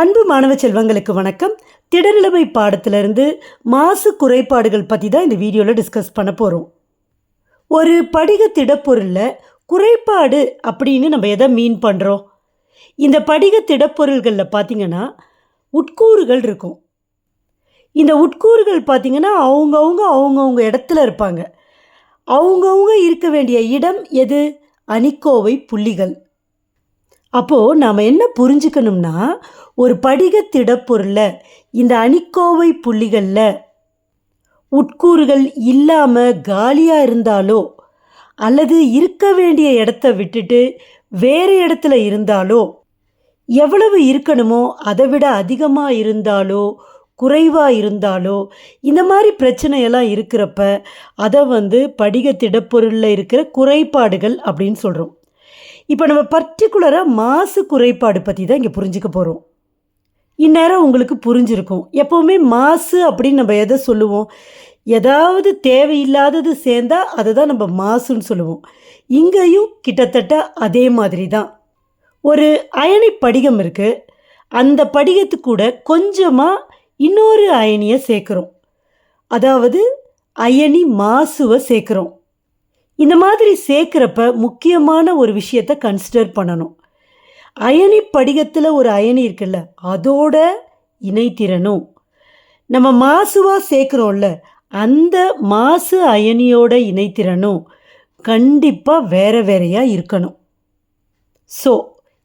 அன்பு மாணவ செல்வங்களுக்கு வணக்கம். திடநிலைமை பாடத்திலிருந்து மாசு குறைபாடுகள் பற்றி தான் இந்த வீடியோவில் டிஸ்கஸ் பண்ண போகிறோம் ஒரு படிக திடப்பொருளில் குறைபாடு அப்படின்னு நம்ம எதை மீன் பண்ணுறோம் இந்த படிக திடப்பொருள்களில் பார்த்தீங்கன்னா உட்கூறுகள் இருக்கும். இந்த உட்கூறுகள் பார்த்திங்கன்னா அவங்கவுங்க அவங்கவுங்க இடத்துல இருப்பாங்க. அவங்கவுங்க இருக்க வேண்டிய இடம் எது? அணிக்கோவை புள்ளிகள். அப்போது நாம் என்ன புரிஞ்சுக்கணும்னா ஒரு படிக திடப்பொருளில் இந்த அணிக்கோவை புள்ளிகளில் உட்கூறுகள் இல்லாமல் காலியாக இருந்தாலோ அல்லது இருக்க வேண்டிய இடத்த விட்டுட்டு வேறு இடத்துல இருந்தாலோ எவ்வளவு இருக்கணுமோ அதை விட அதிகமாக இருந்தாலோ குறைவாக இருந்தாலோ இந்த மாதிரி பிரச்சனையெல்லாம் இருக்கிறப்ப அதை வந்து படிக திடப்பொருளில் இருக்கிற குறைபாடுகள் அப்படின்னு சொல்கிறோம் இப்போ நம்ம பர்டிகுலராக மாசு குறைபாடு பற்றி தான் இங்கே புரிஞ்சுக்க போகிறோம் இந்நேரம் உங்களுக்கு புரிஞ்சிருக்கும். எப்போவுமே மாசு அப்படின்னு நம்ம எதை சொல்லுவோம்? ஏதாவது தேவையில்லாதது சேர்ந்தால் அதை தான் நம்ம மாசுன்னு சொல்லுவோம். இங்கேயும் கிட்டத்தட்ட அதே மாதிரி தான். ஒரு அயனி படிகம் இருக்குது அந்த படிகத்து கூட கொஞ்சமாக இன்னொரு அயனியை சேர்க்குறோம். அதாவது அயனி மாசுவை சேர்க்குறோம். இந்த மாதிரி சேர்க்குறப்ப முக்கியமான ஒரு விஷயத்தை கன்சிடர் பண்ணணும். அயனி படிகத்தில் ஒரு அயனி இருக்குல்ல அதோட இணைத்திறனும். நம்ம மாசுவாக சேர்க்குறோம்ல அந்த மாசு அயனியோட இணைத்திறனும் கண்டிப்பாக வேற வேறையாக இருக்கணும். ஸோ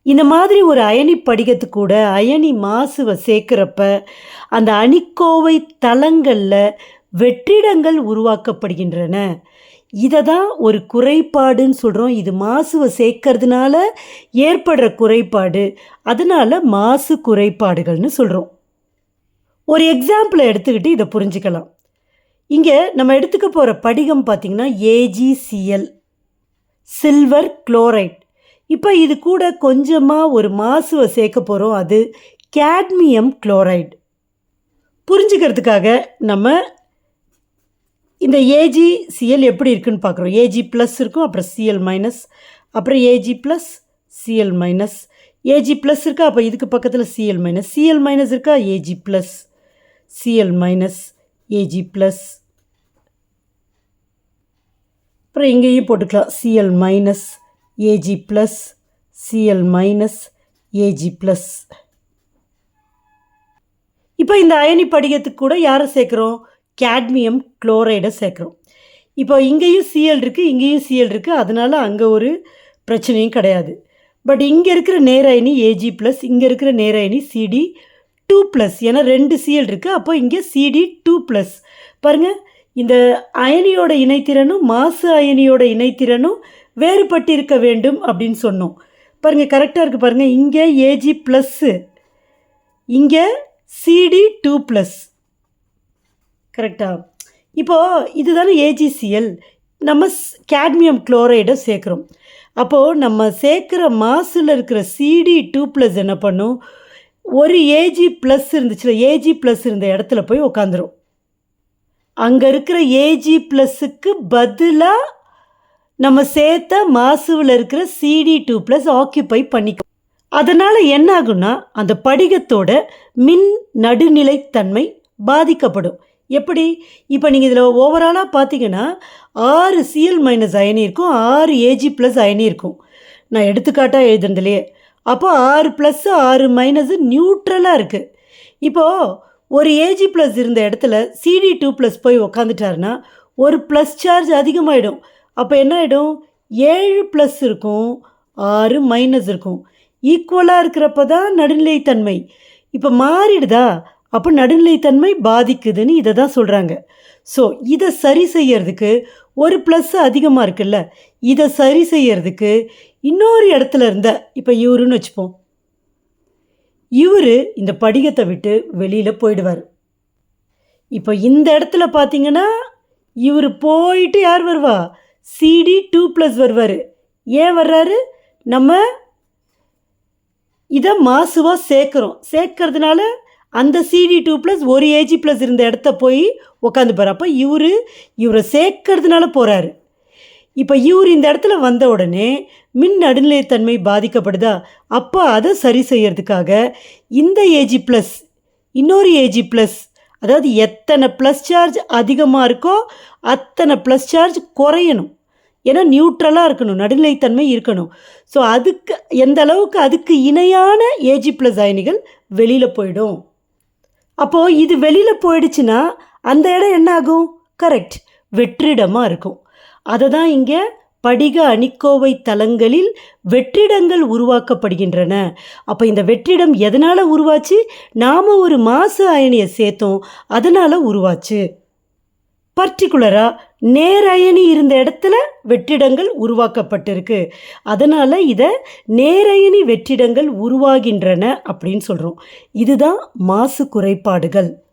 இந்த மாதிரி ஒரு அயனி படிகத்து கூட அயனி மாசுவை சேர்க்குறப்ப அந்த அணிக்கோவை தளங்களில் வெற்றிடங்கள் உருவாக்கப்படுகின்றன. இதை தான் ஒரு குறைபாடுன்னு சொல்கிறோம் இது மாசுவை சேர்க்கறதுனால ஏற்படுற குறைபாடு. அதனால் மாசு குறைபாடுகள்னு சொல்கிறோம் ஒரு எக்ஸாம்பிளை எடுத்துக்கிட்டு இதை புரிஞ்சுக்கலாம். இங்கே நம்ம எடுத்துக்க போகிற படிகம் பார்த்திங்கன்னா ஏஜிசிஎல் சில்வர் குளோரைட் இப்போ இது கூட கொஞ்சமாக ஒரு மாசுவை சேர்க்க போகிறோம் அது கேட்மியம் குளோரைடு புரிஞ்சுக்கிறதுக்காக நம்ம இந்த ஏஜி சிஎல் எப்படி இருக்குன்னு பார்க்குறோம். ஏஜி ப்ளஸ் இருக்கும் அப்புறம் சிஎல் மைனஸ் அப்புறம் A G plus C L minus A G plus இருக்கா அப்போ இதுக்கு பக்கத்தில் C L minus C L minus இருக்கா A G plus C L minus A G plus அப்புறம் இங்கேயும் போட்டுக்கலாம். C L minus A G plus C L minus A G plus இப்போ இந்த அயனி படிகத்துக்கு கூட யாரை சேர்க்குறோம்? கேட்மியம் குளோரைடை சேர்க்குறோம். இப்போ இங்கேயும் சிஎல் இருக்குது இங்கேயும் சிஎல் இருக்குது அதனால் அங்கே ஒரு பிரச்சனையும் கிடையாது. பட் இங்கே இருக்கிற நேரயனி ஏஜி ப்ளஸ் இங்கே இருக்கிற நேரயனி சிடி டூ ப்ளஸ் ஏன்னா ரெண்டு சிஎல் இருக்குது அப்போ இங்கே சிடி டூ ப்ளஸ் பாருங்கள் இந்த அயனியோட இணைத்திறனும் மாசு அயனியோட இணைத்திறனும் வேறுபட்டு இருக்க வேண்டும் அப்படின்னு சொன்னோம். பாருங்கள் கரெக்டாக இருக்குது பாருங்கள் இங்கே ஏஜி ப்ளஸ்ஸு இங்கே சிடி டூ ப்ளஸ் கரெக்டாக இப்போது இதுதானே ஏஜிசிஎல் நம்ம கேட்மியம் குளோரைடை சேர்க்குறோம். அப்போது நம்ம சேர்க்குற மாசில் இருக்கிற சிடி டூ ப்ளஸ் என்ன பண்ணும்? ஒரு ஏஜி ப்ளஸ் இருந்துச்சுல ஏஜி ப்ளஸ் இருந்த இடத்துல போய் உக்காந்துரும். அங்கே இருக்கிற ஏஜி ப்ளஸ்ஸுக்கு பதிலாக நம்ம சேர்த்த மாசுவில் இருக்கிற சிடி டூ ப்ளஸ் ஆக்கியபை பண்ணிக்கும். அதனால் என்ன ஆகும்னா அந்த படிகத்தோட மின் நடுநிலைத்தன்மை பாதிக்கப்படும். எப்படி? இப்போ நீங்கள் இதில் ஓவராலாக பார்த்தீங்கன்னா ஆறு சிஎல் மைனஸ் அயனி இருக்கும் ஆறு ஏஜி ப்ளஸ் அயனி இருக்கும். நான் எடுத்துக்காட்டாக எழுதுனதுலையே. அப்போ ஆறு ப்ளஸ்ஸு ஆறு மைனஸு நியூட்ரலாக இருக்குது இப்போது ஒரு ஏஜி ப்ளஸ் இருந்த இடத்துல சிடி டூ ப்ளஸ் போய் உக்காந்துட்டாருன்னா ஒரு ப்ளஸ் சார்ஜ் அதிகமாகிடும் அப்போ என்ன ஆகிடும் ஏழு ப்ளஸ் இருக்கும் ஆறு மைனஸ் இருக்கும். ஈக்குவலாக இருக்கிறப்ப தான் நடுநிலைத்தன்மை. இப்போ மாறிடுதா? அப்போ நடுநிலைத்தன்மை பாதிக்குதுன்னு இதை தான் சொல்கிறாங்க ஸோ இதை சரி செய்யறதுக்கு ஒரு ப்ளஸ் அதிகமாக இருக்குல்ல? இதை சரி செய்யறதுக்கு இன்னொரு இடத்துல இருந்த இப்போ இவருன்னு வச்சுப்போம். இவர் இந்த படிகத்தை விட்டு வெளியில் போயிடுவார். இப்போ இந்த இடத்துல பார்த்தீங்கன்னா இவர் போயிட்டு யார் வருவா? சிடி டூ ப்ளஸ் வருவார். ஏன் வர்றாரு? நம்ம இதை மாசுவாக சேர்க்குறோம். சேர்க்கறதுனால அந்த சிடி டூ ப்ளஸ் ஒரு ஏஜி ப்ளஸ் இருந்த இடத்த போய் உக்காந்துப்பார் அப்போ இவர் இவரை சேர்க்கறதுனால போகிறாரு இப்போ இவர் இந்த இடத்துல வந்த உடனே மின் நடுநிலைத்தன்மை பாதிக்கப்படுதா? அப்போ அதை சரி செய்யறதுக்காக இந்த ஏஜி ப்ளஸ் இன்னொரு ஏஜி ப்ளஸ் அதாவது எத்தனை ப்ளஸ் சார்ஜ் அதிகமாக இருக்கோ அத்தனை ப்ளஸ் சார்ஜ் குறையணும். ஏன்னா நியூட்ரலாக இருக்கணும் நடுநிலைத்தன்மை இருக்கணும். ஸோ அதுக்கு எந்த அளவுக்கு அதுக்கு இணையான ஏஜி ப்ளஸ் அயனிகள் வெளியில் போயிடும்? அப்போது இது வெளியில் போயிடுச்சுன்னா அந்த இடம் என்ன ஆகும் கரெக்ட் வெற்றிடமாக இருக்கும். அதை தான் இங்கே படிக அணிக்கோவை தலங்களில் வெற்றிடங்கள் உருவாக்கப்படுகின்றன. அப்போ இந்த வெற்றிடம் எதனால் உருவாச்சு? நாம் ஒரு மாசு அயனியை சேர்த்தோம். அதனால் உருவாச்சு. பர்டிகுலராக நேரயனி இருந்த இடத்துல வெற்றிடங்கள் உருவாக்கப்பட்டிருக்கு. அதனால் இதை நேரயனி வெற்றிடங்கள் உருவாகின்றன அப்படின்னு சொல்கிறோம் இதுதான் மாசு குறைபாடுகள்.